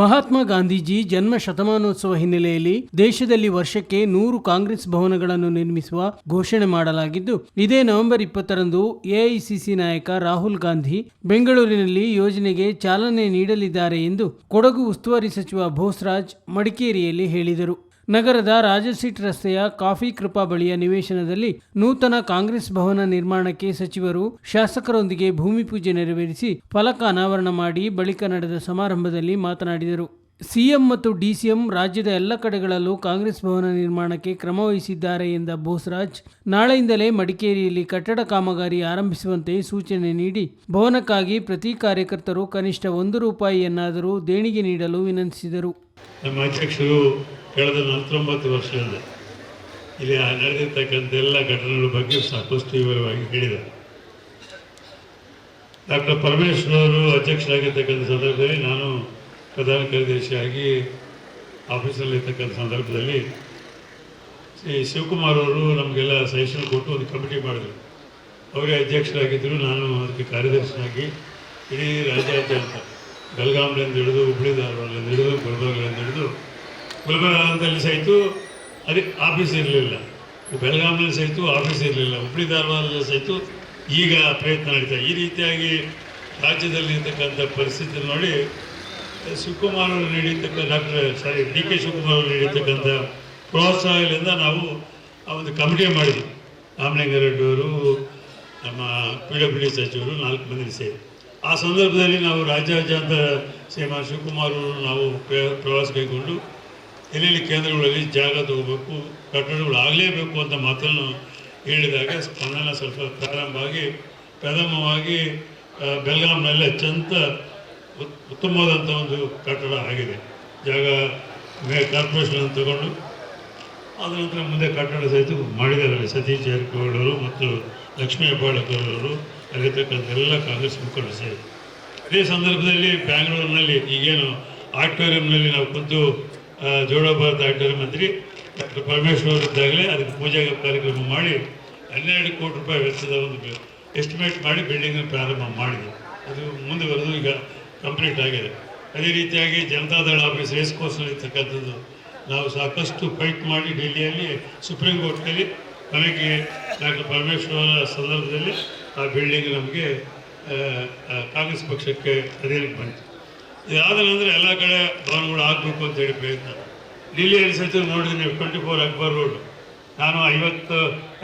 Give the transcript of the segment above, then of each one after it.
ಮಹಾತ್ಮ ಗಾಂಧೀಜಿ ಜನ್ಮ ಶತಮಾನೋತ್ಸವ ಹಿನ್ನೆಲೆಯಲ್ಲಿ ದೇಶದಲ್ಲಿ ವರ್ಷಕ್ಕೆ ನೂರು ಕಾಂಗ್ರೆಸ್ ಭವನಗಳನ್ನು ನಿರ್ಮಿಸುವ ಘೋಷಣೆ ಮಾಡಲಾಗಿದ್ದು, ಇದೇ ನವೆಂಬರ್ ಇಪ್ಪತ್ತರಂದು ಎಐಸಿಸಿ ನಾಯಕ ರಾಹುಲ್ ಗಾಂಧಿ ಬೆಂಗಳೂರಿನಲ್ಲಿ ಯೋಜನೆಗೆ ಚಾಲನೆ ನೀಡಲಿದ್ದಾರೆ ಎಂದು ಕೊಡಗು ಉಸ್ತುವಾರಿ ಸಚಿವ ಭೋಸ್ರಾಜ್ ಮಡಿಕೇರಿಯಲ್ಲಿ ಹೇಳಿದರು. ನಗರದ ರಾಜಸೀಟ್ ರಸ್ತೆಯ ಕಾಫಿ ಕೃಪಾ ಬಳಿಯ ನಿವೇಶನದಲ್ಲಿ ನೂತನ ಕಾಂಗ್ರೆಸ್ ಭವನ ನಿರ್ಮಾಣಕ್ಕೆ ಸಚಿವರು ಶಾಸಕರೊಂದಿಗೆ ಭೂಮಿ ಪೂಜೆ ನೆರವೇರಿಸಿ ಫಲಕ ಅನಾವರಣ ಮಾಡಿ ಬಳಿಕ ನಡೆದ ಸಮಾರಂಭದಲ್ಲಿ ಮಾತನಾಡಿದರು. ಸಿಎಂ ಮತ್ತು ಡಿಸಿಎಂ ರಾಜ್ಯದ ಎಲ್ಲ ಕಡೆಗಳಲ್ಲೂ ಕಾಂಗ್ರೆಸ್ ಭವನ ನಿರ್ಮಾಣಕ್ಕೆ ಕ್ರಮ ವಹಿಸಿದ್ದಾರೆ ಎಂದ ಬೋಸರಾಜ್, ನಾಳೆಯಿಂದಲೇ ಮಡಿಕೇರಿಯಲ್ಲಿ ಕಟ್ಟಡ ಕಾಮಗಾರಿ ಆರಂಭಿಸುವಂತೆ ಸೂಚನೆ ನೀಡಿ ಭವನಕ್ಕಾಗಿ ಪ್ರತಿ ಕಾರ್ಯಕರ್ತರು ಕನಿಷ್ಠ ಒಂದು ರೂಪಾಯಿಯನ್ನಾದರೂ ದೇಣಿಗೆ ನೀಡಲು ವಿನಂತಿಸಿದರು. ನಮ್ಮ ಅಧ್ಯಕ್ಷರು ಕಳೆದ ನಲವತ್ತೊಂಬತ್ತು ವರ್ಷದಿಂದ ಇಲ್ಲಿ ನಡೆದಿರ್ತಕ್ಕಂಥ ಎಲ್ಲ ಘಟನೆಗಳ ಬಗ್ಗೆ ಸಾಕಷ್ಟು ವಿವರವಾಗಿ ಹೇಳಿದರು ಡಾಕ್ಟರ್ ಪರಮೇಶ್ವರ್ ಅವರು ಅಧ್ಯಕ್ಷರಾಗಿರ್ತಕ್ಕಂಥ ಸಂದರ್ಭದಲ್ಲಿ ನಾನು ಪ್ರಧಾನ ಕಾರ್ಯದರ್ಶಿಯಾಗಿ ಆಫೀಸಲ್ಲಿರ್ತಕ್ಕಂಥ ಸಂದರ್ಭದಲ್ಲಿ ಶ್ರೀ ಶಿವಕುಮಾರ್ ಅವರು ನಮಗೆಲ್ಲ ಸಜೆಷನ್ ಕೊಟ್ಟು ಒಂದು ಕಮಿಟಿ ಮಾಡಿದರು. ಅವರೇ ಅಧ್ಯಕ್ಷರಾಗಿದ್ದರು, ನಾನು ಅದಕ್ಕೆ ಕಾರ್ಯದರ್ಶಿಯಾಗಿ, ಇಡೀ ರಾಜ್ಯಾದ್ಯಂತ. ಬೆಳಗಾಂಲಿಂದ ಹಿಡಿದು ಹುಬ್ಳಿ ಧಾರವಾಡದಿಂದ ಹಿಡಿದು ಗುಲ್ಬರ್ಗದಿಂದ ಹಿಡಿದು ಗುಲ್ಬರ್ಗದಲ್ಲಿ ಸಹಿತ ಅದೇ ಆಫೀಸ್ ಇರಲಿಲ್ಲ. ಬೆಳಗಾಂನಲ್ಲಿ ಸಹಿತ ಆಫೀಸ್ ಇರಲಿಲ್ಲ. ಹುಬ್ಳಿ ಧಾರವಾಡದಲ್ಲಿ ಸಹಿತ ಈಗ ಪ್ರಯತ್ನ ನಡೀತಾ ಈ ರೀತಿಯಾಗಿ ರಾಜ್ಯದಲ್ಲಿ ಇರ್ತಕ್ಕಂಥ ಪರಿಸ್ಥಿತಿ ನೋಡಿ, ಶಿವಕುಮಾರ್ ಅವರು ನೀಡಿರ್ತಕ್ಕ, doctor, sorry, D K Shivakumar ಅವರು ನೀಡಿರ್ತಕ್ಕಂಥ ಪ್ರೋತ್ಸಾಹದಿಂದ ನಾವು ಆ ಒಂದು ಕಮಿಟಿ ಮಾಡಿದ್ವಿ. ರಾಮಲಿಂಗಾರೆಡ್ಡಿ ಅವರು, ನಮ್ಮ ಪಿ ಡಬ್ಲ್ಯೂ ಡಿ ಸಚಿವರು ನಾಲ್ಕು ಮಂದಿ ಸೇರಿ. ಆ ಸಂದರ್ಭದಲ್ಲಿ ನಾವು ರಾಜ್ಯಾದ್ಯಂತ ಶ್ರೀಮಾನ್ ಶಿವಕುಮಾರ್ ಅವರು ನಾವು ಪ್ರ- ಪ್ರವಾಸ ಕೈಗೊಂಡು ಎಲ್ಲೆಲ್ಲಿ ಕೇಂದ್ರಗಳಲ್ಲಿ ಜಾಗ ತಗೋಬೇಕು, ಕಟ್ಟಡಗಳು ಆಗಲೇಬೇಕು ಅಂತ ಮಾತನ್ನು ಹೇಳಿದಾಗ ಸ್ಪಂದನ ಸ್ವಲ್ಪ ಪ್ರಾರಂಭ ಆಗಿ ಪ್ರಥಮವಾಗಿ ಬೆಲ್ಗಾಮ್ನಲ್ಲಿ ಅತ್ಯಂತ ಉತ್- ಉತ್ತಮವಾದಂಥ ಒಂದು ಕಟ್ಟಡ ಆಗಿದೆ. ಜಾಗ ಮೇ ಕಾರ್ಪೊರೇಷನ್ ತಗೊಂಡು ಅದ ನಂತರ ಮುಂದೆ ಕಟ್ಟಡ ಸಹಿತ ಮಾಡಿದ್ದಾರೆ ಸತೀಶ್ ಜಾರಕಿಹೊಳಿ ಅವರು ಮತ್ತು ಲಕ್ಷ್ಮೀ ಹೆಬ್ಬಾಳಕರ್ ಅವರು. ಅಲ್ಲಿರ್ತಕ್ಕಂಥ ಎಲ್ಲ ಕಾಂಗ್ರೆಸ್ ಮುಖಂಡರು ಸೇರಿ. ಅದೇ ಸಂದರ್ಭದಲ್ಲಿ ಬ್ಯಾಂಗ್ಳೂರಿನಲ್ಲಿ ಈಗೇನು ಆಡಿಟೋರಿಯಂನಲ್ಲಿ ನಾವು ಕುಂತು ಜೋಡೋ ಭಾರತ ಆಡಿಟೋರಿಯಂ ಮಂತ್ರಿ ಡಾಕ್ಟರ್ ಪರಮೇಶ್ವರ್ ಅವರು ಇದ್ದಾಗಲೇ ಅದಕ್ಕೆ ಪೂಜಾ ಕಾರ್ಯಕ್ರಮ ಮಾಡಿ ಹನ್ನೆರಡು ಕೋಟಿ ರೂಪಾಯಿ ವೆಚ್ಚದ ಒಂದು ಎಸ್ಟಿಮೇಟ್ ಮಾಡಿ ಬಿಲ್ಡಿಂಗನ್ನು ಪ್ರಾರಂಭ ಮಾಡಿದೆ. ಅದು ಮುಂದುವರೆದು ಈಗ ಕಂಪ್ಲೀಟ್ ಆಗಿದೆ. ಅದೇ ರೀತಿಯಾಗಿ ಜನತಾದಳ ಆಫೀಸ್ ರೇಸ್ ಕೋರ್ಸ್ನಲ್ಲಿ ಇರ್ತಕ್ಕಂಥದ್ದು, ನಾವು ಸಾಕಷ್ಟು ಫೈಟ್ ಮಾಡಿ ಡೆಲ್ಲಿಯಲ್ಲಿ ಸುಪ್ರೀಂ ಕೋರ್ಟ್ನಲ್ಲಿ ಕೊನೆಗೆ ಡಾಕ್ಟರ್ ಪರಮೇಶ್ವರ ಸಂದರ್ಭದಲ್ಲಿ ಆ ಬಿಲ್ಡಿಂಗ್ ನಮಗೆ ಕಾಂಗ್ರೆಸ್ ಪಕ್ಷಕ್ಕೆ ಅಧೀನಕ್ಕೆ ಬಂತು ಇದಾದ ನಂತರ ಎಲ್ಲ ಕಡೆ ಭವನಗಳು ಆಗಬೇಕು ಅಂತೇಳಿ ಪ್ರಯತ್ನ. ಡೆಲ್ಲಿಯಲ್ಲಿ ಸಹಿತ ನೋಡಿದ್ದೀನಿ ಟ್ವೆಂಟಿ ಫೋರ್ ಅಕ್ಬರ್ ರೋಡ್ ನಾನು ಐವತ್ತು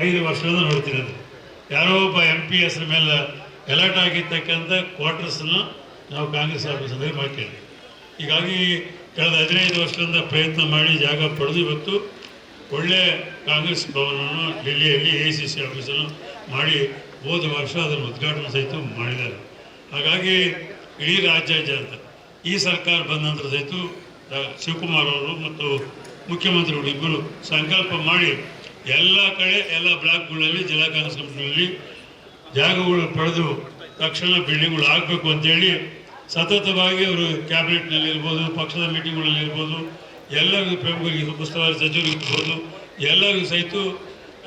ಐದು ವರ್ಷದಿಂದ ನೋಡ್ತೀನಿ ಅದು. ಯಾರೋ ಒಬ್ಬ ಎಂ ಪಿ ಹೆಸರ ಮೇಲೆ ಎಲರ್ಟ್ ಆಗಿರ್ತಕ್ಕಂಥ ಕ್ವಾರ್ಟರ್ಸನ್ನು ನಾವು ಕಾಂಗ್ರೆಸ್ ಆಫೀಸಲ್ಲಿ ಮಾಡ್ತೀವಿ. ಹೀಗಾಗಿ ಕಳೆದ ಹದಿನೈದು ವರ್ಷದಿಂದ ಪ್ರಯತ್ನ ಮಾಡಿ ಜಾಗ ಪಡೆದು ಇವತ್ತು ಒಳ್ಳೆ ಕಾಂಗ್ರೆಸ್ ಭವನವನ್ನು ಡೆಲ್ಲಿಯಲ್ಲಿ ಎ ಸಿ ಸಿ ಆಫೀಸನ್ನು ಮಾಡಿ ಹೋದ ವರ್ಷ ಅದನ್ನು ಉದ್ಘಾಟನೆ ಸಹಿತ ಮಾಡಿದ್ದಾರೆ. ಹಾಗಾಗಿ ಇಡೀ ರಾಜ್ಯಾದ್ಯಂತ ಈ ಸರ್ಕಾರ ಬಂದ ನಂತರ ಸಹಿತ ಶಿವಕುಮಾರ್ ಅವರು ಮತ್ತು ಮುಖ್ಯಮಂತ್ರಿಗಳು ಇಬ್ಬರು ಸಂಕಲ್ಪ ಮಾಡಿ ಎಲ್ಲ ಕಡೆ ಎಲ್ಲ ಬ್ಲಾಕ್ಗಳಲ್ಲಿ, ಜಿಲ್ಲಾ ಕಾಂಗ್ರೆಸ್ ಕಮಿಟಿಗಳಲ್ಲಿ ಜಾಗಗಳು ಪಡೆದು ತಕ್ಷಣ ಬಿಲ್ಡಿಂಗ್ಗಳು ಆಗಬೇಕು ಅಂತೇಳಿ ಸತತವಾಗಿ ಅವರು ಕ್ಯಾಬಿನೆಟ್ನಲ್ಲಿ ಇರ್ಬೋದು, ಪಕ್ಷದ ಮೀಟಿಂಗ್ಗಳಲ್ಲಿ ಇರ್ಬೋದು, ಎಲ್ಲರಿಗೂ ಪ್ರಮುಖರಿಗೆ ಉಸ್ತುವಾರಿ ಸಚಿವರು ಇರ್ಬೋದು ಎಲ್ಲರಿಗೂ ಸಹಿತ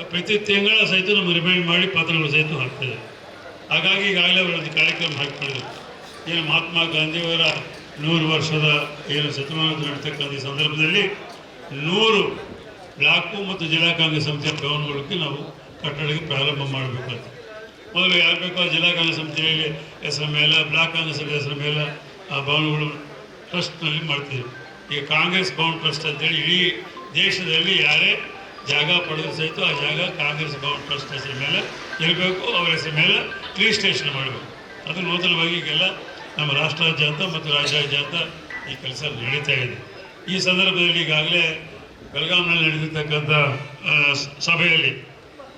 ಪ್ರತಿ ತಿಂಗಳ ಸಹಿತ ನಮ್ಮ ರಿಮೈಂಡ್ ಮಾಡಿ ಪಾತ್ರಗಳು ಸಹಿತ ಹಾಕ್ತಿದ್ದಾರೆ ಹಾಗಾಗಿ ಈಗಾಗಲೇ ಅವರು ಒಂದು ಕಾರ್ಯಕ್ರಮ ಹಾಕ್ಬಿಡಿದ್ರು ಏನು ಮಹಾತ್ಮ ಗಾಂಧಿಯವರ ನೂರು ವರ್ಷದ ಏನು ಶತಮಾನ ನಡೀತಕ್ಕಂಥ ಈ ಸಂದರ್ಭದಲ್ಲಿ ನೂರು ಬ್ಲಾಕು ಮತ್ತು ಜಿಲ್ಲಾ ಕಾಂಗ್ರೆಸ್ ಸಮಿತಿಯ ಭವನಗಳಿಗೆ ನಾವು ಕಟ್ಟಡಕ್ಕೆ ಪ್ರಾರಂಭ ಮಾಡಬೇಕಾಯ್ತು ಮೊದಲು ಯಾರು ಬೇಕೋ ಜಿಲ್ಲಾ ಕಾಂಗ್ರೆಸ್ ಸಮಿತಿಯಲ್ಲಿ ಹೆಸರ ಮೇಲೆ, ಬ್ಲಾಕ್ ಕಾಂಗ್ರೆಸ್ ಸಮಿತಿ ಹೆಸರ ಮೇಲೆ ಆ ಭವನಗಳು ಟ್ರಸ್ಟ್ನಲ್ಲಿ ಮಾಡ್ತೀವಿ ಈಗ ಕಾಂಗ್ರೆಸ್ ಭವನ್ ಟ್ರಸ್ಟ್ ಅಂತೇಳಿ ಇಡೀ ದೇಶದಲ್ಲಿ ಯಾರೇ ಜಾಗ ಪಡೆದು ಸಹಿತ ಆ ಜಾಗ ಕಾಂಗ್ರೆಸ್ ಭವನ್ ಟ್ರಸ್ಟ್ ಹೆಸರ ಮೇಲೆ ಇರಬೇಕು, ಅವರ ಹೆಸರ ಮೇಲೆ ರಿಜಿಸ್ಟ್ರೇಷನ್ ಮಾಡಬೇಕು. ಅದು ನೂತನವಾಗಿ ಈಗೆಲ್ಲ ನಮ್ಮ ರಾಷ್ಟ್ರಾದ್ಯಂತ ಮತ್ತು ರಾಜ್ಯಾದ್ಯಂತ ಈ ಕೆಲಸ ನಡೀತಾ ಇದೆ. ಈ ಸಂದರ್ಭದಲ್ಲಿ ಈಗಾಗಲೇ ಬೆಳಗಾಂನಲ್ಲಿ ನಡೆದಿರ್ತಕ್ಕಂಥ ಸಭೆಯಲ್ಲಿ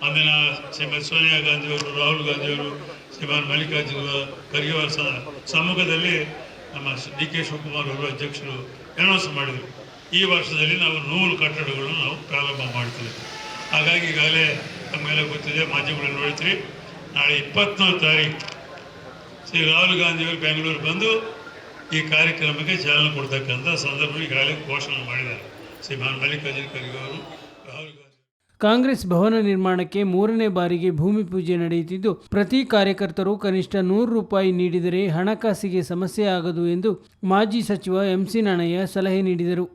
ಅಂದಿನ ಶ್ರೀಮತಿ ಸೋನಿಯಾ ಗಾಂಧಿಯವರು, ರಾಹುಲ್ ಗಾಂಧಿಯವರು, ಶ್ರೀಮಾನ್ ಮಲ್ಲಿಕಾರ್ಜುನ ಖರ್ಗೆ ಸಮ್ಮುಖದಲ್ಲಿ ನಮ್ಮ ಡಿ ಕೆ ಶಿವಕುಮಾರ್ ಅವರು ಅಧ್ಯಕ್ಷರು ಅನೌನ್ಸ್ ಮಾಡಿದರು. ಈ ವರ್ಷದಲ್ಲಿ ನಾವು ನೂರು ಕಟ್ಟಡಗಳನ್ನು ನಾವು ಪ್ರಾರಂಭ ಮಾಡ್ತೀವಿ. ಹಾಗಾಗಿ ಈಗಾಗಲೇ ನಮಗೆಲ್ಲ ಗೊತ್ತಿದೆ ಮಾಧ್ಯಮಗಳಲ್ಲಿ ನೋಡ್ತೀವಿ ನಾಳೆ ಇಪ್ಪತ್ತನೇ ತಾರೀಕು ಶ್ರೀ ರಾಹುಲ್ ಗಾಂಧಿಯವರು ಬೆಂಗಳೂರು ಬಂದು ಈ ಕಾರ್ಯಕ್ರಮಕ್ಕೆ ಚಾಲನೆ ಕೊಡ್ತಕ್ಕಂಥ ಸಂದರ್ಭ ಈಗಾಗಲೇ ಘೋಷಣೆ ಮಾಡಿದ್ದಾರೆ. ಶ್ರೀಮಾನ್ ಮಲ್ಲಿಕಾರ್ಜುನ ಖರ್ಗೆ ಅವರು, ರಾಹುಲ್ ಗಾಂಧಿ ಕಾಂಗ್ರೆಸ್ ಭವನ ನಿರ್ಮಾಣಕ್ಕೆ ಮೂರನೇ ಬಾರಿಗೆ ಭೂಮಿ ಪೂಜೆ ನಡೆಯುತ್ತಿದ್ದು, ಪ್ರತಿ ಕಾರ್ಯಕರ್ತರು ಕನಿಷ್ಠ ನೂರು ರೂಪಾಯಿ ನೀಡಿದರೆ ಹಣಕಾಸಿಗೆ ಸಮಸ್ಯೆ ಆಗದು ಎಂದು ಮಾಜಿ ಸಚಿವ ಎಂಸಿ ನಾಣಯ್ಯ ಸಲಹೆ ನೀಡಿದರು.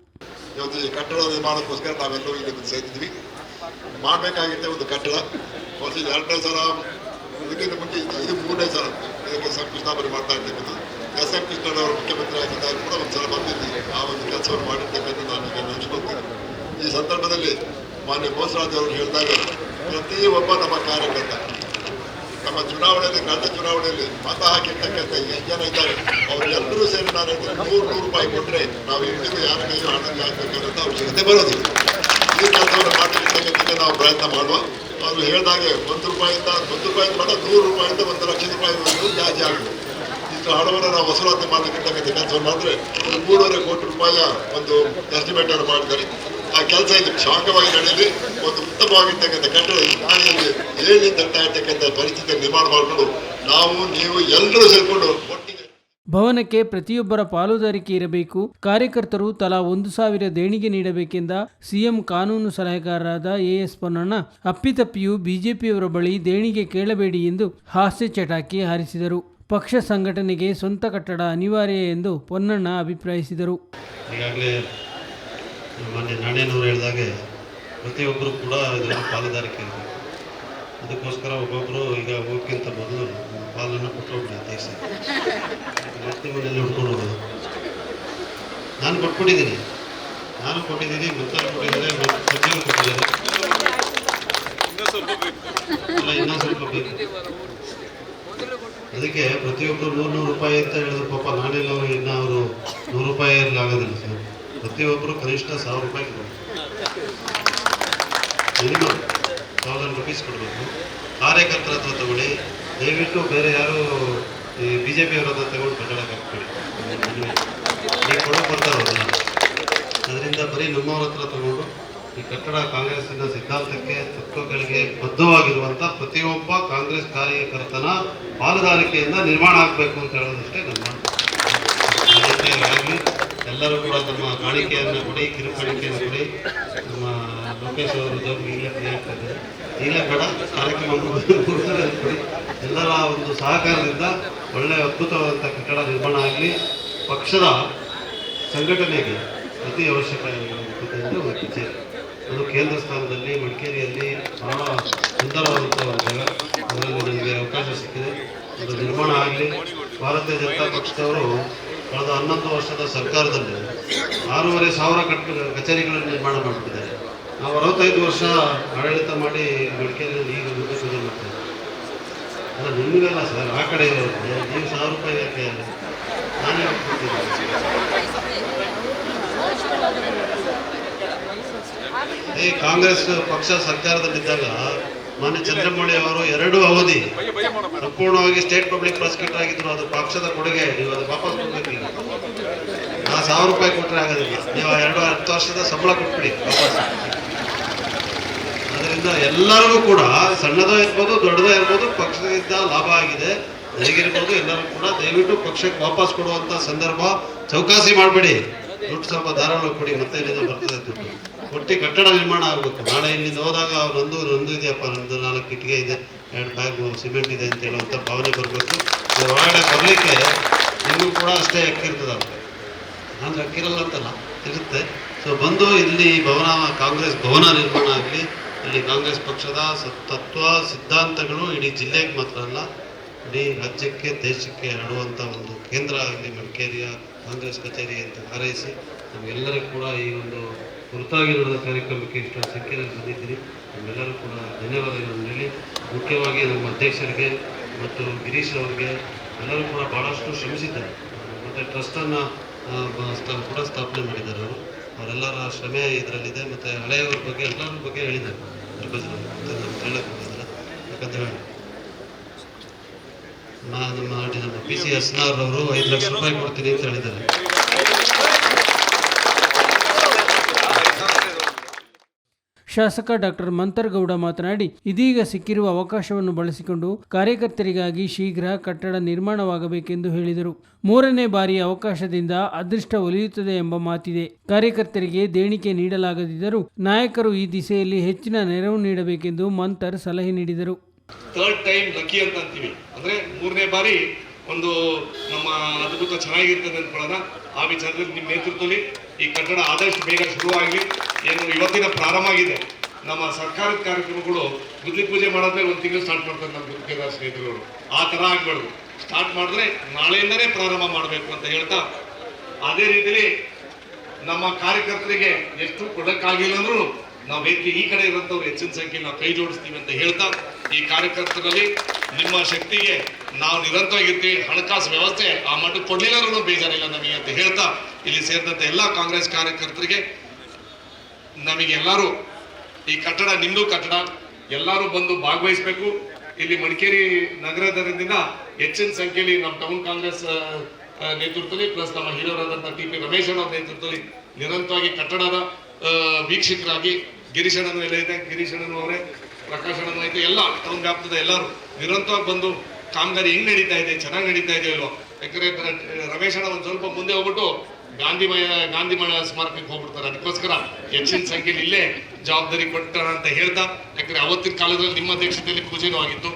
ಇವತ್ತು ಈ ಕಟ್ಟಡ ನಿರ್ಮಾಣಕ್ಕೋಸ್ಕರ ನಾವೆಲ್ಲರೂ ಇಲ್ಲಿ ಬಂದು ಸೇರಿದ್ವಿ. ಮಾಡಬೇಕಾಗಿದ್ದೆ ಒಂದು ಕಟ್ಟಡ. ಮತ್ತು ಎರಡನೇ ಸಲ, ಇದಕ್ಕಿಂತ ಮುಂಚೆ ಇದು ಮೂರನೇ ಸಲ. ಇದಕ್ಕೆ ಶಂಕುಸ್ಥಾಪನೆ ಮಾಡ್ತಾ ಇರ್ತಕ್ಕಂಥದ್ದು. ಎಸ್ ಎಂ ಕೃಷ್ಣನವರು ಮುಖ್ಯಮಂತ್ರಿ ಆಗಿದ್ದಾಗ ಕೂಡ ಒಂದು ಸಲ ಬಂದಿದ್ವಿ. ಆ ಒಂದು ಕೆಲಸವನ್ನು ಮಾಡಿರ್ತಕ್ಕಂಥ ನಾನು ಈಗ ನೆನೆಸ್ಕೊಳ್ತೀನಿ. ಈ ಸಂದರ್ಭದಲ್ಲಿ ಮಾನ್ಯ ಬೋಸರಾಜ್ ಅವರು ಹೇಳಿದಾಗ ಪ್ರತಿ ಒಬ್ಬ ನಮ್ಮ ಕಾರ್ಯಕರ್ತ ನಮ್ಮ ಚುನಾವಣೆಯಲ್ಲಿ ಕಳೆದ ಚುನಾವಣೆಯಲ್ಲಿ ಮತ ಹಾಕಿರ್ತಕ್ಕಂಥ ಎಷ್ಟು ಜನ ಇದ್ದಾರೆ. ಅವರೆಲ್ಲರೂ ಸೇರಿ ನಾನು ನೂರು ನೂರು ರೂಪಾಯಿ ಕೊಟ್ಟರೆ ನಾವು ಇಂದಿಗೂ ಯಾರ ಕೈಯೂ ಹಣ ಅಂತ ಅವಶ್ಯಕತೆ ಬರೋದಿಲ್ಲ ಈ ಕೆಲಸವನ್ನು ಮಾಡಲಿಕ್ಕೆ ನಾವು ಪ್ರಯತ್ನ ಮಾಡುವ. ಅವರು ಹೇಳಿದಾಗೆ ಒಂದು ರೂಪಾಯಿಂದ ಒಂದು ರೂಪಾಯಿಂದ ಬೇಡ ನೂರು ರೂಪಾಯಿಂದ ಒಂದು ಲಕ್ಷ ರೂಪಾಯಿವರೆಗೂ ಜಾಸ್ತಿ ಆಗುತ್ತೆ. ಇಷ್ಟು ಹಣವನ್ನು ನಾವು ವಸೂಲಾತಿ ಮಾಡಲಿಕ್ಕಿರ್ತಕ್ಕಂಥ ಕೆಲಸವನ್ನು ಮಾಡಿದ್ರೆ ಒಂದು ಮೂರುವರೆ ಕೋಟಿ ರೂಪಾಯಿಯ ಒಂದು ಎಸ್ಟಿಮೇಟ್ ಅನ್ನು ಮಾಡಿದ್ದಾರೆ. ಆ ಕೆಲಸ ಇದು ಶಾಖವಾಗಿ ನಡೆಯಲಿ ಒಂದು ಉತ್ತಮವಾಗಿರ್ತಕ್ಕಂಥ ಕಟ್ಟಡ ನಾಡಿನಲ್ಲಿ ಏಳಿ ತಗ್ತಾ ಇರ್ತಕ್ಕಂಥ ಪರಿಸ್ಥಿತಿ ನಿರ್ಮಾಣ ಮಾಡಿಕೊಂಡು ನಾವು ನೀವು ಎಲ್ಲರೂ ಸೇರಿಕೊಂಡು ಒಟ್ಟಿಗೆ ಭವನಕ್ಕೆ ಪ್ರತಿಯೊಬ್ಬರ ಪಾಲುದಾರಿಕೆ ಇರಬೇಕು. ಕಾರ್ಯಕರ್ತರು ತಲಾ ಒಂದು ಸಾವಿರ ದೇಣಿಗೆ ನೀಡಬೇಕೆಂದ ಸಿಎಂ ಕಾನೂನು ಸಲಹೆಗಾರರಾದ ಎಎಸ್ ಪೊನ್ನಣ್ಣ ಅಪ್ಪಿತಪ್ಪಿಯೂ ಬಿಜೆಪಿಯವರ ಬಳಿ ದೇಣಿಗೆ ಕೇಳಬೇಡಿ ಎಂದು ಹಾಸ್ಯ ಚಟಾಕಿ ಹಾರಿಸಿದರು. ಪಕ್ಷ ಸಂಘಟನೆಗೆ ಸ್ವಂತ ಕಟ್ಟಡ ಅನಿವಾರ್ಯ ಎಂದು ಪೊನ್ನಣ್ಣ ಅಭಿಪ್ರಾಯಿಸಿದರು. ಈಗಾಗಲೇ ಮಾನ್ಯ ನಾಣ್ಯನವರು ಹೇಳಿದಾಗೆ ಪ್ರತಿಯೊಬ್ಬರು ಕೂಡ ಇದರಲ್ಲಿ ಪಾಲುದಾರಿಕೆ ಇರಬೇಕು ಅದಕ್ಕೋಸ್ಕರ ಒಬ್ಬೊಬ್ಬರು ಈಗ ಹೋಗೋಕ್ಕಿಂತ ಮೊದಲು ಪಾಲನ್ನು ಕೊಟ್ಟೋಗ್ಬಿಡಿ ಅಧ್ಯಕ್ಷ ಮತ್ತೆ ಮನೆಯಲ್ಲಿ ಹುಡ್ಕೊಂಡು ಹೋಗೋದು. ನಾನು ಕೊಟ್ಬಿಟ್ಟಿದ್ದೀನಿ. ನಾನು ಕೊಟ್ಟಿದ್ದೀನಿ ಮತ್ತೊಂದು ಕೊಟ್ಟಿದ್ದಾರೆ ಮತ್ತು ಸಚಿವರು ಕೊಟ್ಟಿದ್ದಾರೆ. ಅಲ್ಲ ಇನ್ನೂ ಸ್ವಲ್ಪ ಬೇಕು. ಅದಕ್ಕೆ ಪ್ರತಿಯೊಬ್ಬರು ನೂರು ನೂರು ರೂಪಾಯಿ ಅಂತ ಹೇಳಿದ್ರು ಪಾಪ ನಾನೆಲ್ಲ ಇನ್ನೂ ಅವರು ನೂರು ರೂಪಾಯಿ ಆಗೋದಿಲ್ಲ ಸರ್. ಪ್ರತಿಯೊಬ್ಬರು ಕನಿಷ್ಠ ಸಾವಿರ ರೂಪಾಯಿ ಕೊಡಬೇಕು. ತೌಸಂಡ್ ರುಪೀಸ್ ಕೊಡಬೇಕು. ಕಾರ್ಯಕರ್ತರ ಹತ್ರ ತಗೊಳ್ಳಿ. ದಯವಿಟ್ಟು ಬೇರೆ ಯಾರು ಈ ಬಿ ಜೆ ಪಿಯವರ ಹತ್ರ ತಗೊಂಡು ಕಟ್ಟಡಕ್ಕೆ ಹಾಕ್ಬೇಡಿ. ಈಗ ಕೊಡೋಕೆ ಬರ್ತಾರಲ್ಲ ಅದರಿಂದ ಬರೀ ನಮ್ಮವ್ರ ಹತ್ರ ತಗೊಂಡು ಈ ಕಟ್ಟಡ ಕಾಂಗ್ರೆಸ್ಸಿನ ಸಿದ್ಧಾಂತಕ್ಕೆ ತತ್ವಗಳಿಗೆ ಬದ್ಧವಾಗಿರುವಂಥ ಪ್ರತಿಯೊಬ್ಬ ಕಾಂಗ್ರೆಸ್ ಕಾರ್ಯಕರ್ತನ ಪಾಲುದಾರಿಕೆಯಿಂದ ನಿರ್ಮಾಣ ಆಗಬೇಕು ಅಂತ ಹೇಳೋದಷ್ಟೇ ನಮ್ಮ ಎಲ್ಲರೂ ಕೂಡ ತಮ್ಮ ಕಾಣಿಕೆಯನ್ನು ಕೊಡಿ ಕಿರು ಕಾಣಿಕೆಯನ್ನು ಕೊಡಿ. ನಮ್ಮ ಲೋಕೇಶ್ ಅವರು ಈಗಲೇ ಫ್ರೀ ಆಗ್ತದೆ ಈಗಲೇ ಬೇಡ ಕಾರ್ಯಕ್ರಮ ಎಲ್ಲರ ಒಂದು ಸಹಕಾರದಿಂದ ಒಳ್ಳೆಯ ಅದ್ಭುತವಾದಂಥ ಕಟ್ಟಡ ನಿರ್ಮಾಣ ಆಗಲಿ. ಪಕ್ಷದ ಸಂಘಟನೆಗೆ ಅತಿ ಅವಶ್ಯಕ ಎಂದು ಒಂದು ಅದು ಕೇಂದ್ರ ಸ್ಥಾನದಲ್ಲಿ, ಮಡಿಕೇರಿಯಲ್ಲಿ ಬಹಳ ಸುಂದರವಾದಂಥ ಜಾಗ. ಅದರಲ್ಲಿ ನನಗೆ ಅವಕಾಶ ಸಿಕ್ಕಿದೆ. ಅದು ನಿರ್ಮಾಣ ಆಗಲಿ. ಭಾರತೀಯ ಜನತಾ ಪಕ್ಷದವರು ಕಳೆದ ಹನ್ನೊಂದು ವರ್ಷದ ಸರ್ಕಾರದಲ್ಲಿ ಆರೂವರೆ ಸಾವಿರ ಕಟ್ ಕಚೇರಿಗಳನ್ನು ನಿರ್ಮಾಣ ಮಾಡಿಬಿಟ್ಟಿದ್ದಾರೆ ನಾವು ಅರವತ್ತೈದು ವರ್ಷ ಆಡಳಿತ ಮಾಡಿ ಮಡಿಕೇರಿಯಲ್ಲಿ ಈಗ ಮುಂದೆ ಮಾಡ್ತಾ ಮಾಡ್ತೇವೆ ಅಲ್ಲ, ನಿಮಗಲ್ಲ ಸರ್, ಆ ಕಡೆ ಇರೋರಿಗೆ ನೀವು ಸಾವಿರ ರೂಪಾಯಿ ಯಾಕೆ ನಾನೇ ಈ ಕಾಂಗ್ರೆಸ್ ಪಕ್ಷ ಸರ್ಕಾರದಲ್ಲಿದ್ದಾಗ ಮಾನ್ಯ ಚಂದ್ರಮೌಳಿ ಅವರು ಎರಡು ಅವಧಿ ಸಂಪೂರ್ಣವಾಗಿ ಸ್ಟೇಟ್ ಪಬ್ಲಿಕ್ ಪ್ರಾಸಿಕ್ಯೂಟರ್ ಆಗಿದ್ರು. ಅದು ಪಕ್ಷದ ಕೊಡುಗೆ. ನೀವು ಅದು ವಾಪಸ್ ಕೊಡ್ಬೇಕಿಲ್ಲ. ಆ ಸಾವಿರ ರೂಪಾಯಿ ಕೊಟ್ಟರೆ ಆಗೋದಿಲ್ಲ. ನೀವು ಎರಡು ಹತ್ತು ವರ್ಷದ ಸಂಬಳ ಕೊಟ್ಬಿಡಿ ವಾಪಸ್. ಅದರಿಂದ ಎಲ್ಲರಿಗೂ ಕೂಡ ಸಣ್ಣದೋ ಇರ್ಬೋದು, ದೊಡ್ಡದೋ ಇರ್ಬೋದು, ಪಕ್ಷದಿಂದ ಲಾಭ ಆಗಿದೆ ನನಗಿರ್ಬೋದು ಎಲ್ಲರೂ ಕೂಡ ದಯವಿಟ್ಟು ಪಕ್ಷಕ್ಕೆ ವಾಪಸ್ ಕೊಡುವಂಥ ಸಂದರ್ಭ ಚೌಕಾಸಿ ಮಾಡಬೇಡಿ. ದುಡ್ಡು ಸ್ವಲ್ಪ ಧಾರಾಳ ಕೊಡಿ, ಮತ್ತೆ ಬರ್ತದೆ ದುಡ್ಡು ಒಟ್ಟಿ ಕಟ್ಟಡ ನಿರ್ಮಾಣ ಆಗಬೇಕು. ನಾಳೆ ಇಲ್ಲಿಂದ ಹೋದಾಗ ನಂದು ನಂದು ಇದೆಯಪ್ಪ ನಂದು ನಾಲ್ಕು ಇಟ್ಟಿಗೆ ಇದೆ, ಎರಡು ಬ್ಯಾಗ್, ಸಿಮೆಂಟ್ ಇದೆ ಅಂತ ಹೇಳುವಂಥ ಭಾವನೆ ಬರಬೇಕು. ಹೊರಗಡೆ ಬರಲಿಕ್ಕೆ ನಿಮಗೂ ಕೂಡ ಅಷ್ಟೇ ಅಕ್ಕಿರ್ತದೆ ನಾನು ಅಕ್ಕಿರಲ್ಲ ಅಂತಲ್ಲ, ಇರುತ್ತೆ. ಸೊ ಬಂದು ಇಲ್ಲಿ ಭವನ, ಕಾಂಗ್ರೆಸ್ ಭವನ ನಿರ್ಮಾಣ ಆಗಲಿ, ಇಲ್ಲಿ ಕಾಂಗ್ರೆಸ್ ಪಕ್ಷದ ತತ್ವ, ಸಿದ್ಧಾಂತಗಳು ಇಡೀ ಜಿಲ್ಲೆಗೆ ಮಾತ್ರ ಅಲ್ಲ, ಇಡೀ ರಾಜ್ಯಕ್ಕೆ, ದೇಶಕ್ಕೆ ಹರಡುವಂಥ ಒಂದು ಕೇಂದ್ರ ಆಗಲಿ, ಮಡಿಕೇರಿಯ ಕಾಂಗ್ರೆಸ್ ಕಚೇರಿ ಅಂತ ಹಾರೈಸಿ, ನಮಗೆಲ್ಲರಿಗೂ ಕೂಡ ಈ ಒಂದು ಹೊರತಾಗಿ ಕಾರ್ಯಕ್ರಮಕ್ಕೆ ಇಷ್ಟು ಸಂಖ್ಯೆಯಲ್ಲಿ ಬಂದಿದ್ದೀರಿ ನಿಮ್ಮೆಲ್ಲರೂ ಕೂಡ ಧನ್ಯವಾದಗಳನ್ನು ಹೇಳಿ. ಮುಖ್ಯವಾಗಿ ನಮ್ಮ ಅಧ್ಯಕ್ಷರಿಗೆ ಮತ್ತು ಗಿರೀಶ್ ಅವರಿಗೆ ಎಲ್ಲರೂ ಕೂಡ ಭಾಳಷ್ಟು ಶ್ರಮಿಸಿದ್ದಾರೆ. ಮತ್ತು ಟ್ರಸ್ಟನ್ನು ಕೂಡ ಸ್ಥಾಪನೆ ಮಾಡಿದ್ದಾರೆ ಅವರು. ಅವರೆಲ್ಲರ ಶ್ರಮೆ ಇದರಲ್ಲಿದೆ. ಮತ್ತು ಹಳೆಯವ್ರ ಬಗ್ಗೆ, ಎಲ್ಲರ ಬಗ್ಗೆ ಹೇಳಿದ್ದಾರೆ. ಯಾಕಂತ ನಮ್ಮ ನಮ್ಮ ಪಿ ಸಿ ಎಸ್ನಾರ್ ಅವರು ಐದು ಲಕ್ಷ ರೂಪಾಯಿ ಕೊಡ್ತೀನಿ ಅಂತ ಹೇಳಿದ್ದಾರೆ. ಶಾಸಕ ಡಾಕ್ಟರ್ ಮಂತರ್ಗೌಡ ಮಾತನಾಡಿ, ಇದೀಗ ಸಿಕ್ಕಿರುವ ಅವಕಾಶವನ್ನು ಬಳಸಿಕೊಂಡು ಕಾರ್ಯಕರ್ತರಿಗಾಗಿ ಶೀಘ್ರ ಕಟ್ಟಡ ನಿರ್ಮಾಣವಾಗಬೇಕೆಂದು ಹೇಳಿದರು. ಮೂರನೇ ಬಾರಿ ಅವಕಾಶದಿಂದ ಅದೃಷ್ಟ ಒಲಿಯುತ್ತದೆ ಎಂಬ ಮಾತಿದೆ. ಕಾರ್ಯಕರ್ತರಿಗೆ ದೇಣಿಗೆ ನೀಡಲಾಗದಿದ್ದರೂ ನಾಯಕರು ಈ ದಿಸೆಯಲ್ಲಿ ಹೆಚ್ಚಿನ ನೆರವು ನೀಡಬೇಕೆಂದು ಮಂತರ್ ಸಲಹೆ ನೀಡಿದರು. ಥರ್ಡ್ ಟೈಮ್ ಲಕ್ಕಿ ಅಂತ ಅಂತೀವಿ. ಅಂದ್ರೆ ಮೂರನೇ ಬಾರಿ ಒಂದು ನಮ್ಮ ಅದ್ಭುತ ಚೆನ್ನಾಗಿರ್ತದೆ ಅಂದ್ಕೊಳ್ಳೋಣ ಆ ವಿಚಾರದಲ್ಲಿ ನಿಮ್ಮ ನೇತೃತ್ವದಲ್ಲಿ ಈ ಕಟ್ಟಡ ಆದಷ್ಟು ಬೇಗ ಶುರುವಾಗಲಿ, ಏನು ಇವತ್ತಿನ ಪ್ರಾರಂಭ ಆಗಿದೆ. ನಮ್ಮ ಸರ್ಕಾರದ ಕಾರ್ಯಕ್ರಮಗಳು ಬುದ್ಧಿ ಪೂಜೆ ಮಾಡಾದ್ಮೇಲೆ ಒಂದು ತಿಂಗಳು ಸ್ಟಾರ್ಟ್ ಮಾಡ್ತಾರೆ ನಮ್ಮ ಗುರುಕೇದಾರ್ ಸ್ನೇಹಿತರುಗಳು. ಆ ಥರ ಆಗಬಾರ್ದು. ಸ್ಟಾರ್ಟ್ ಮಾಡಿದ್ರೆ ನಾಳೆಯಿಂದನೇ ಪ್ರಾರಂಭ ಮಾಡಬೇಕು ಅಂತ ಹೇಳ್ತಾ, ಅದೇ ರೀತಿಲಿ ನಮ್ಮ ಕಾರ್ಯಕರ್ತರಿಗೆ ಎಷ್ಟು ಕೊಡೋಕ್ಕಾಗಿಲ್ಲ ಅಂದ್ರೂ ನಾವು ವೇದಿಕೆ ಈ ಕಡೆ ಇರುವಂತವ್ರು ಹೆಚ್ಚಿನ ಸಂಖ್ಯೆಯಲ್ಲಿ ನಾವು ಕೈ ಜೋಡಿಸ್ತೀವಿ ಅಂತ ಹೇಳ್ತಾ ಈ ಕಾರ್ಯಕರ್ತರಲ್ಲಿ ನಿಮ್ಮ ಶಕ್ತಿಗೆ ನಾವು ನಿರಂತರವಾಗಿರ್ತೀವಿ ಹಣಕಾಸು ವ್ಯವಸ್ಥೆ ಆ ಮಟ್ಟಕ್ಕೆ ಕೊಡ್ಲಿಲ್ಲ ಬೇಜಾರಿಲ್ಲ ನಮಗೆ ಅಂತ ಹೇಳ್ತಾ ಇಲ್ಲಿ ಸೇರಿದಂತ ಎಲ್ಲ ಕಾಂಗ್ರೆಸ್ ಕಾರ್ಯಕರ್ತರಿಗೆ ನಮಗೆಲ್ಲರೂ ಈ ಕಟ್ಟಡ ನಿಮ್ಮದು ಕಟ್ಟಡ ಎಲ್ಲರೂ ಬಂದು ಭಾಗವಹಿಸಬೇಕು. ಇಲ್ಲಿ ಮಡಿಕೇರಿ ನಗರದಿಂದ ಹೆಚ್ಚಿನ ಸಂಖ್ಯೆಯಲ್ಲಿ ನಮ್ಮ ಟೌನ್ ಕಾಂಗ್ರೆಸ್ ನೇತೃತ್ವದಲ್ಲಿ, ಪ್ಲಸ್ ನಮ್ಮ ಹೀರೋರಾದಂತಹ ಟಿ ಪಿ ರಮೇಶ್ ಅವರ ನೇತೃತ್ವದಲ್ಲಿ ನಿರಂತರವಾಗಿ ಕಟ್ಟಡದ ವೀಕ್ಷಕರಾಗಿ ಗಿರೀಶಣ್ಣನ ಎಲ್ಲ ಇದೆ. ಗಿರೀಶ್ ಅಣ್ಣನು ಅವರೇ ಪ್ರಕಾಶ್ ಅಣ್ಣನು ಐತೆ. ಎಲ್ಲ ಟೌನ್ ವ್ಯಾಪ್ತದ ಎಲ್ಲರೂ ನಿರಂತರವಾಗಿ ಬಂದು ಕಾಮಗಾರಿ ಹೆಂಗ್ ನಡೀತಾ ಇದೆ, ಚೆನ್ನಾಗಿ ನಡೀತಾ ಇದೆ ಇಲ್ವೋ? ಯಾಕಂದ್ರೆ ರಮೇಶ್ ಒಂದ್ ಸ್ವಲ್ಪ ಮುಂದೆ ಹೋಗ್ಬಿಟ್ಟು ಗಾಂಧಿಮಯ ಗಾಂಧಿ ಮಯ ಸ್ಮಾರಕಕ್ಕೆ ಹೋಗ್ಬಿಡ್ತಾರೆ. ಅದಕ್ಕೋಸ್ಕರ ಹೆಚ್ಚಿನ ಸಂಖ್ಯೆಯಲ್ಲಿ ಇಲ್ಲೇ ಜವಾಬ್ದಾರಿ ಕೊಟ್ಟಣ ಅಂತ ಹೇಳ್ತಾ, ಯಾಕಂದ್ರೆ ಅವತ್ತಿನ ಕಾಲದಲ್ಲಿ ನಿಮ್ಮ ಅಧ್ಯಕ್ಷತೆಯಲ್ಲಿ ಪೂಜೆನೂ ಆಗಿತ್ತು.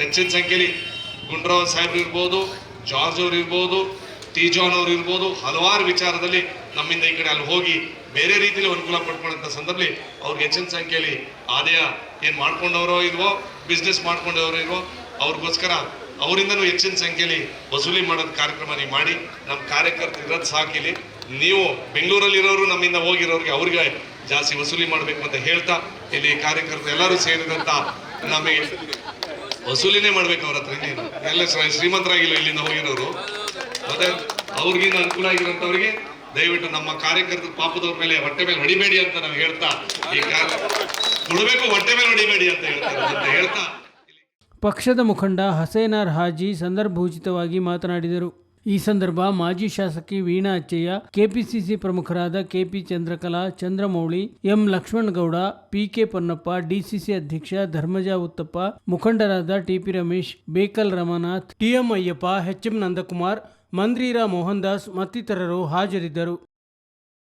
ಹೆಚ್ಚಿನ ಸಂಖ್ಯೆಯಲ್ಲಿ ಗುಂಡ್ರಾವ್ ಸಾಹೇಬ್ರು ಇರ್ಬೋದು, ಜಾರ್ಜ್ ಅವ್ರು ಇರ್ಬೋದು, ಟಿ ಜಾನ್ ಅವ್ರು ಇರ್ಬೋದು, ಹಲವಾರು ವಿಚಾರದಲ್ಲಿ ನಮ್ಮಿಂದ ಈ ಕಡೆ ಅಲ್ಲಿ ಹೋಗಿ ಬೇರೆ ರೀತಿಯಲ್ಲಿ ಅನುಕೂಲ ಪಡ್ಕೊಳ್ಳೋಂಥ ಸಂದರ್ಭದಲ್ಲಿ ಅವ್ರಿಗೆ ಹೆಚ್ಚಿನ ಸಂಖ್ಯೆಯಲ್ಲಿ ಆದಾಯ ಏನು ಮಾಡ್ಕೊಂಡವರೋ ಇಲ್ವೋ ಬಿಸ್ನೆಸ್ ಮಾಡ್ಕೊಂಡವರೋ ಇಲ್ವೋ, ಅವ್ರಿಗೋಸ್ಕರ ಅವರಿಂದನೂ ಹೆಚ್ಚಿನ ಸಂಖ್ಯೆಯಲ್ಲಿ ವಸೂಲಿ ಮಾಡೋದ್ ಕಾರ್ಯಕ್ರಮ ನೀವು ಮಾಡಿ. ನಮ್ಮ ಕಾರ್ಯಕರ್ತರು ಇರೋದು ಸಾಕಿಲಿ ನೀವು ಬೆಂಗಳೂರಲ್ಲಿರೋರು ನಮ್ಮಿಂದ ಹೋಗಿರೋರಿಗೆ ಅವ್ರಿಗೆ ಜಾಸ್ತಿ ವಸೂಲಿ ಮಾಡಬೇಕು ಅಂತ ಹೇಳ್ತಾ, ಇಲ್ಲಿ ಕಾರ್ಯಕರ್ತರು ಎಲ್ಲರೂ ಸೇರಿದಂತ ನಮಗೆ ವಸೂಲಿನೇ ಮಾಡ್ಬೇಕು ಅವ್ರ ಹತ್ರ ಇನ್ನೇನು ಎಲ್ಲ ಶ್ರೀ- ಶ್ರೀಮಂತರಾಗಿಲ್ಲ ಇಲ್ಲಿಂದ ಹೋಗಿರೋರು. ಮತ್ತೆ ಅವ್ರಿಗಿಂತ ಅನುಕೂಲ ಆಗಿರೋಂಥವ್ರಿಗೆ ದಯವಿಟ್ಟು ನಮ್ಮ ಕಾರ್ಯಕರ್ತರ ಪಾಪದವ್ರ ಮೇಲೆ ಹೊಟ್ಟೆ ಮೇಲೆ ಹೊಡಿಬೇಡಿ ಅಂತ ನಾವು ಹೇಳ್ತಾ ಈ ಕೊಡಬೇಕು ಹೊಟ್ಟೆ ಮೇಲೆ ಹೊಡಿಬೇಡಿ ಅಂತ ಹೇಳ್ತಾರೆ ಅಂತ ಹೇಳ್ತಾ ಪಕ್ಷದ ಮುಖಂಡ ಹಸೇನಾರ್ ಹಾಜಿ ಸಂದರ್ಭೋಚಿತವಾಗಿ ಮಾತನಾಡಿದರು. ಈ ಸಂದರ್ಭ ಮಾಜಿ ಶಾಸಕಿ ವೀಣಾ ಅಚ್ಚಯ್ಯ, ಕೆಪಿಸಿಸಿ ಪ್ರಮುಖರಾದ KP Chandrakala, Chandramouli, M Lakshmangowda, PK Ponnappa, DCC ಅಧ್ಯಕ್ಷ ಧರ್ಮಜ ಉತ್ತಪ್ಪ, ಮುಖಂಡರಾದ TP Ramesh, Bekal Ramanath TM Ayyappa HM Nandakumar ಮಂದ್ರೀರಾ Mohan Das ಮತ್ತಿತರರು ಹಾಜರಿದ್ದರು.